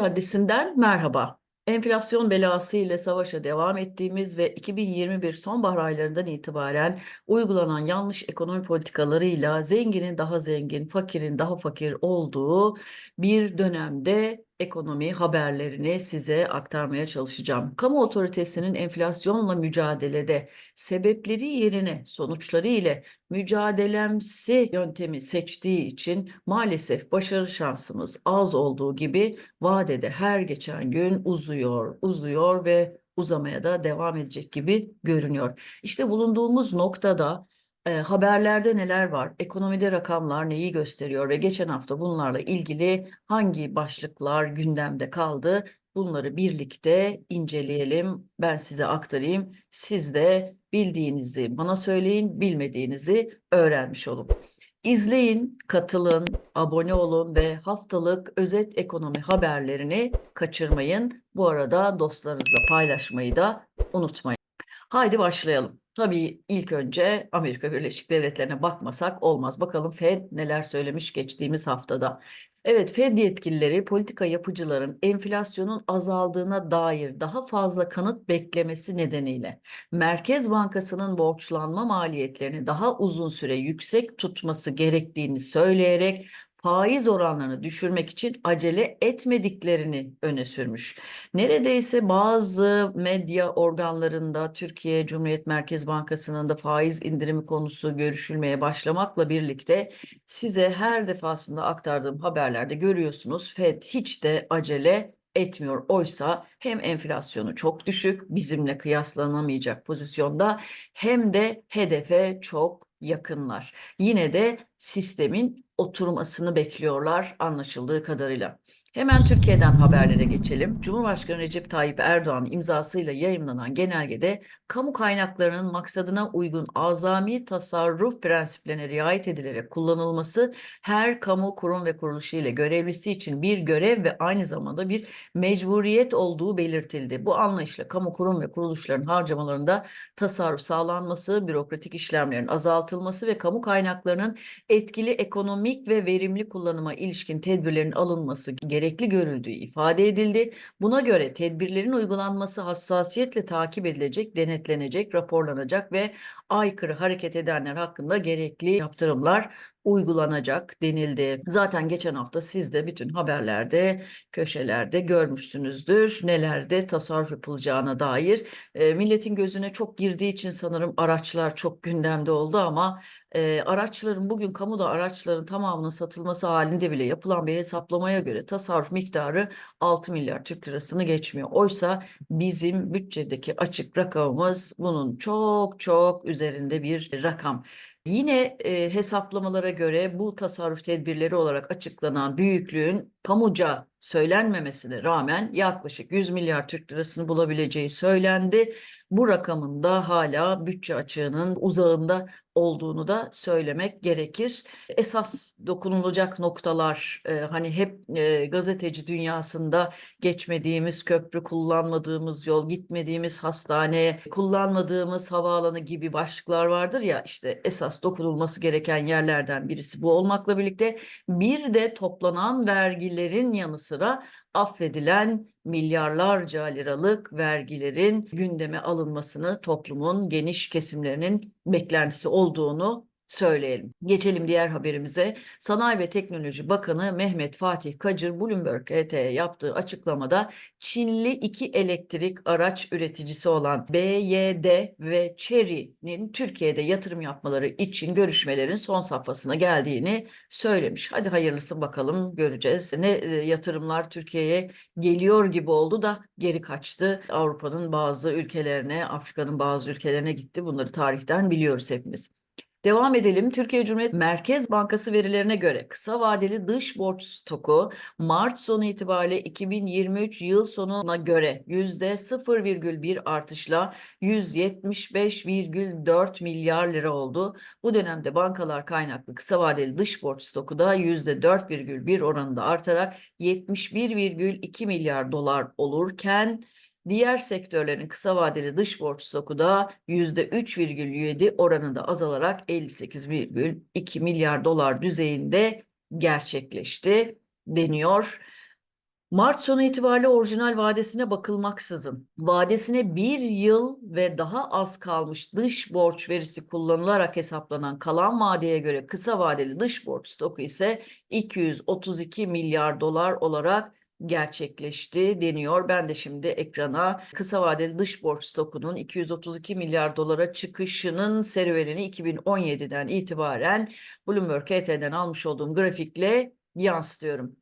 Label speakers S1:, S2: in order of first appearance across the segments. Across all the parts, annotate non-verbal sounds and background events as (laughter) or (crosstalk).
S1: Caddesi'nden merhaba. Enflasyon belası ile savaşa devam ettiğimiz ve 2021 sonbahar aylarından itibaren uygulanan yanlış ekonomi politikalarıyla zenginin daha zengin, fakirin daha fakir olduğu bir dönemde ekonomi haberlerini size aktarmaya çalışacağım. Kamu otoritesinin enflasyonla mücadelede sebepleri yerine sonuçları ile mücadelemsi yöntemi seçtiği için maalesef başarı şansımız az olduğu gibi vadede her geçen gün uzuyor, uzuyor ve uzamaya da devam edecek gibi görünüyor. İşte bulunduğumuz noktada e, haberlerde neler var, ekonomide rakamlar neyi gösteriyor ve geçen hafta bunlarla ilgili hangi başlıklar gündemde kaldı? Bunları birlikte inceleyelim. Ben size aktarayım. Siz de bildiğinizi bana söyleyin, bilmediğinizi öğrenmiş olun. İzleyin, katılın, abone olun ve haftalık özet ekonomi haberlerini kaçırmayın. Bu arada dostlarınızla paylaşmayı da unutmayın. Haydi başlayalım. Tabii ilk önce Amerika Birleşik Devletleri'ne bakmasak olmaz. Bakalım Fed neler söylemiş geçtiğimiz haftada. Evet, Fed yetkilileri politika yapıcıların enflasyonun azaldığına dair daha fazla kanıt beklemesi nedeniyle Merkez Bankası'nın borçlanma maliyetlerini daha uzun süre yüksek tutması gerektiğini söyleyerek faiz oranlarını düşürmek için acele etmediklerini öne sürmüş. Neredeyse bazı medya organlarında Türkiye Cumhuriyet Merkez Bankası'nın da faiz indirimi konusu görüşülmeye başlamakla birlikte size her defasında aktardığım haberlerde görüyorsunuz Fed hiç de acele etmiyor. Oysa hem enflasyonu çok düşük, bizimle kıyaslanamayacak pozisyonda hem de hedefe çok yakınlar. Yine de sistemin oturmasını bekliyorlar anlaşıldığı kadarıyla. Hemen Türkiye'den haberlere geçelim. Cumhurbaşkanı Recep Tayyip Erdoğan imzasıyla yayımlanan genelgede kamu kaynaklarının maksadına uygun azami tasarruf prensiplerine riayet edilerek kullanılması her kamu kurum ve kuruluşu ile görevlisi için bir görev ve aynı zamanda bir mecburiyet olduğu belirtildi. Bu anlayışla kamu kurum ve kuruluşların harcamalarında tasarruf sağlanması, bürokratik işlemlerin azaltılması ve kamu kaynaklarının etkili ekonomik ve verimli kullanıma ilişkin tedbirlerin alınması gerekli görüldüğü ifade edildi. Buna göre tedbirlerin uygulanması hassasiyetle takip edilecek, denetlenecek, raporlanacak ve aykırı hareket edenler hakkında gerekli yaptırımlar uygulanacak denildi. Zaten geçen hafta siz de bütün haberlerde, köşelerde görmüşsünüzdür. Nelerde tasarruf yapılacağına dair. E, milletin gözüne çok girdiği için sanırım araçlar çok gündemde oldu ama e, araçların bugün kamuda araçların tamamının satılması halinde bile yapılan bir hesaplamaya göre tasarruf miktarı 6 milyar Türk lirasını geçmiyor. Oysa bizim bütçedeki açık rakamımız bunun çok çok üzerinde bir rakam. Yine e, hesaplamalara göre bu tasarruf tedbirleri olarak açıklanan büyüklüğün kamuca söylenmemesine rağmen yaklaşık 100 milyar Türk lirasını bulabileceği söylendi. Bu rakamın da hala bütçe açığının uzağında olduğunu da söylemek gerekir. Esas dokunulacak noktalar e, hani hep e, gazeteci dünyasında geçmediğimiz köprü, kullanmadığımız yol, gitmediğimiz hastane, kullanmadığımız havaalanı gibi başlıklar vardır ya işte esas dokunulması gereken yerlerden birisi bu olmakla birlikte bir de toplanan vergilerin yanı sıra affedilen milyarlarca liralık vergilerin gündeme alınmasını toplumun geniş kesimlerinin beklentisi olduğunu söyleyelim. Geçelim diğer haberimize. Sanayi ve Teknoloji Bakanı Mehmet Fatih Kacır Bloomberg ET'ye yaptığı açıklamada Çinli iki elektrik araç üreticisi olan BYD ve Chery'nin Türkiye'de yatırım yapmaları için görüşmelerin son safhasına geldiğini söylemiş. Hadi hayırlısı bakalım göreceğiz. Ne e, yatırımlar Türkiye'ye geliyor gibi oldu da geri kaçtı. Avrupa'nın bazı ülkelerine, Afrika'nın bazı ülkelerine gitti. Bunları tarihten biliyoruz hepimiz. Devam edelim. Türkiye Cumhuriyet Merkez Bankası verilerine göre kısa vadeli dış borç stoku Mart sonu itibariyle 2023 yıl sonuna göre %0,1 artışla 175,4 milyar lira oldu. Bu dönemde bankalar kaynaklı kısa vadeli dış borç stoku da %4,1 oranında artarak 71,2 milyar dolar olurken Diğer sektörlerin kısa vadeli dış borç stoku da %3,7 oranında azalarak 58,2 milyar dolar düzeyinde gerçekleşti deniyor. Mart sonu itibariyle orijinal vadesine bakılmaksızın, vadesine bir yıl ve daha az kalmış dış borç verisi kullanılarak hesaplanan kalan vadeye göre kısa vadeli dış borç stoku ise 232 milyar dolar olarak gerçekleşti deniyor. Ben de şimdi ekrana kısa vadeli dış borç stokunun 232 milyar dolara çıkışının serüvenini 2017'den itibaren Bloomberg HT'den almış olduğum grafikle yansıtıyorum.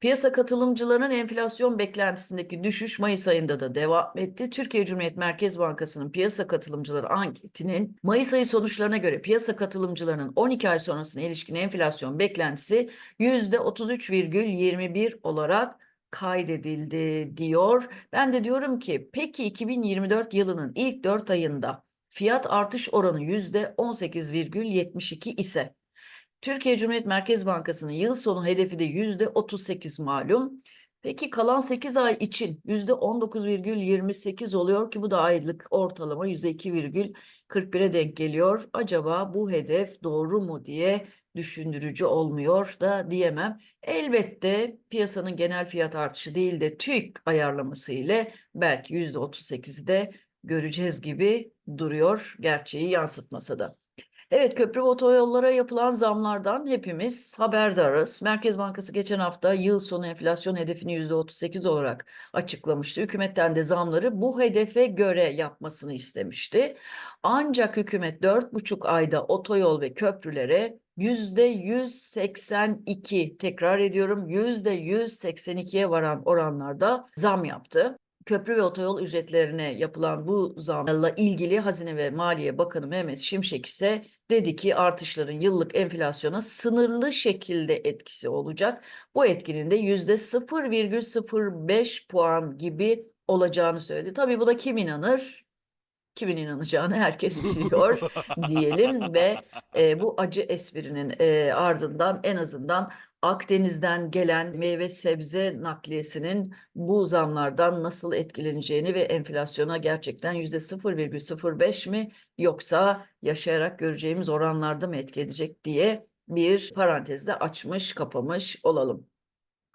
S1: Piyasa katılımcılarının enflasyon beklentisindeki düşüş Mayıs ayında da devam etti. Türkiye Cumhuriyet Merkez Bankası'nın piyasa katılımcıları anketinin Mayıs ayı sonuçlarına göre piyasa katılımcılarının 12 ay sonrasına ilişkin enflasyon beklentisi %33,21 olarak kaydedildi diyor. Ben de diyorum ki peki 2024 yılının ilk 4 ayında fiyat artış oranı %18,72 ise Türkiye Cumhuriyet Merkez Bankası'nın yıl sonu hedefi de yüzde 38 malum. Peki kalan 8 ay için yüzde 19,28 oluyor ki bu da aylık ortalama yüzde 2,41'e denk geliyor. Acaba bu hedef doğru mu diye düşündürücü olmuyor da diyemem. Elbette piyasanın genel fiyat artışı değil de TÜİK ayarlaması ile belki yüzde 38'i de göreceğiz gibi duruyor gerçeği yansıtmasa da. Evet köprü otoyollara yapılan zamlardan hepimiz haberdarız. Merkez Bankası geçen hafta yıl sonu enflasyon hedefini %38 olarak açıklamıştı. Hükümetten de zamları bu hedefe göre yapmasını istemişti. Ancak hükümet 4,5 ayda otoyol ve köprülere %182 tekrar ediyorum %182'ye varan oranlarda zam yaptı köprü ve otoyol ücretlerine yapılan bu zamla ilgili Hazine ve Maliye Bakanı Mehmet Şimşek ise dedi ki artışların yıllık enflasyona sınırlı şekilde etkisi olacak. Bu etkinin de yüzde 0,05 puan gibi olacağını söyledi. Tabii bu da kim inanır? Kimin inanacağını herkes biliyor (laughs) diyelim ve e, bu acı esprinin e, ardından en azından Akdeniz'den gelen meyve sebze nakliyesinin bu zamlardan nasıl etkileneceğini ve enflasyona gerçekten yüzde 0,05 mi yoksa yaşayarak göreceğimiz oranlarda mı etki edecek diye bir parantezde açmış kapamış olalım.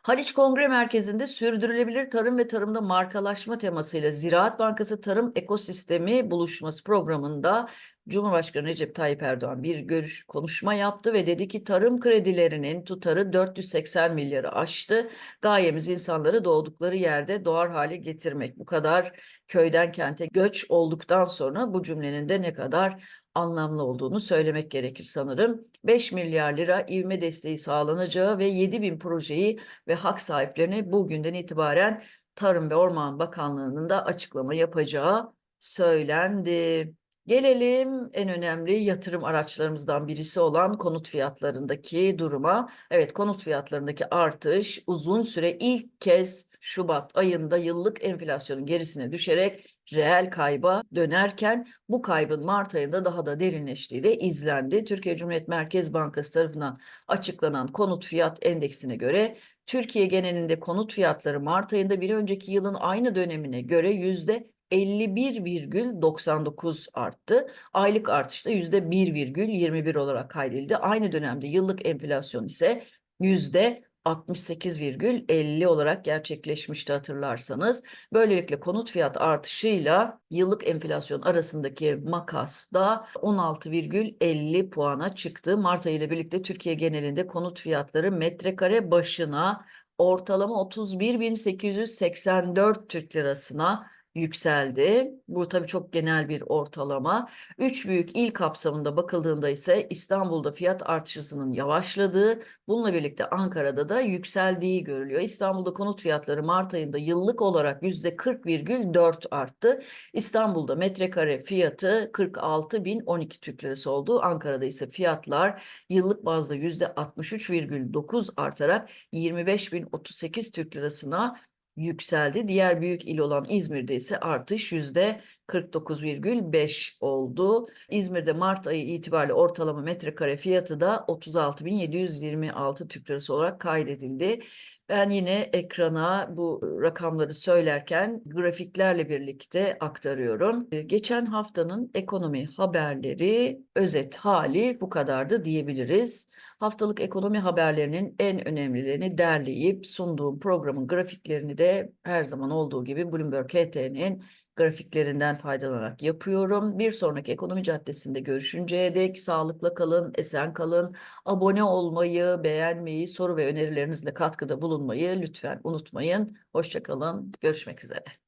S1: Haliç Kongre Merkezi'nde sürdürülebilir tarım ve tarımda markalaşma temasıyla Ziraat Bankası Tarım Ekosistemi Buluşması programında Cumhurbaşkanı Recep Tayyip Erdoğan bir görüş konuşma yaptı ve dedi ki tarım kredilerinin tutarı 480 milyarı aştı. Gayemiz insanları doğdukları yerde doğar hale getirmek. Bu kadar köyden kente göç olduktan sonra bu cümlenin de ne kadar anlamlı olduğunu söylemek gerekir sanırım. 5 milyar lira ivme desteği sağlanacağı ve 7 bin projeyi ve hak sahiplerine bugünden itibaren Tarım ve Orman Bakanlığı'nın da açıklama yapacağı söylendi. Gelelim en önemli yatırım araçlarımızdan birisi olan konut fiyatlarındaki duruma. Evet konut fiyatlarındaki artış uzun süre ilk kez Şubat ayında yıllık enflasyonun gerisine düşerek reel kayba dönerken bu kaybın Mart ayında daha da derinleştiği de izlendi. Türkiye Cumhuriyet Merkez Bankası tarafından açıklanan konut fiyat endeksine göre Türkiye genelinde konut fiyatları Mart ayında bir önceki yılın aynı dönemine göre yüzde 51,99 arttı. Aylık artışta %1,21 olarak kaydedildi. Aynı dönemde yıllık enflasyon ise yüzde 68,50 olarak gerçekleşmişti hatırlarsanız. Böylelikle konut fiyat artışıyla yıllık enflasyon arasındaki makas da 16,50 puana çıktı. Mart ayı ile birlikte Türkiye genelinde konut fiyatları metrekare başına ortalama 31.884 Türk lirasına yükseldi. Bu tabii çok genel bir ortalama. Üç büyük il kapsamında bakıldığında ise İstanbul'da fiyat artışının yavaşladığı, bununla birlikte Ankara'da da yükseldiği görülüyor. İstanbul'da konut fiyatları Mart ayında yıllık olarak %40,4 arttı. İstanbul'da metrekare fiyatı 46.012 Türk Lirası oldu. Ankara'da ise fiyatlar yıllık bazda %63,9 artarak 25.038 Türk Lirasına yükseldi. Diğer büyük il olan İzmir'de ise artış yüzde 49,5 oldu. İzmir'de Mart ayı itibariyle ortalama metrekare fiyatı da 36.726 Türk Lirası olarak kaydedildi. Ben yine ekrana bu rakamları söylerken grafiklerle birlikte aktarıyorum. Ee, Geçen haftanın ekonomi haberleri özet hali bu kadardı diyebiliriz. Haftalık ekonomi haberlerinin en önemlilerini derleyip sunduğum programın grafiklerini de her zaman olduğu gibi Bloomberg HT'nin grafiklerinden faydalanarak yapıyorum. Bir sonraki ekonomi caddesinde görüşünceye dek sağlıkla kalın, esen kalın. Abone olmayı, beğenmeyi, soru ve önerilerinizle katkıda bulunmayı lütfen unutmayın. Hoşça kalın. Görüşmek üzere.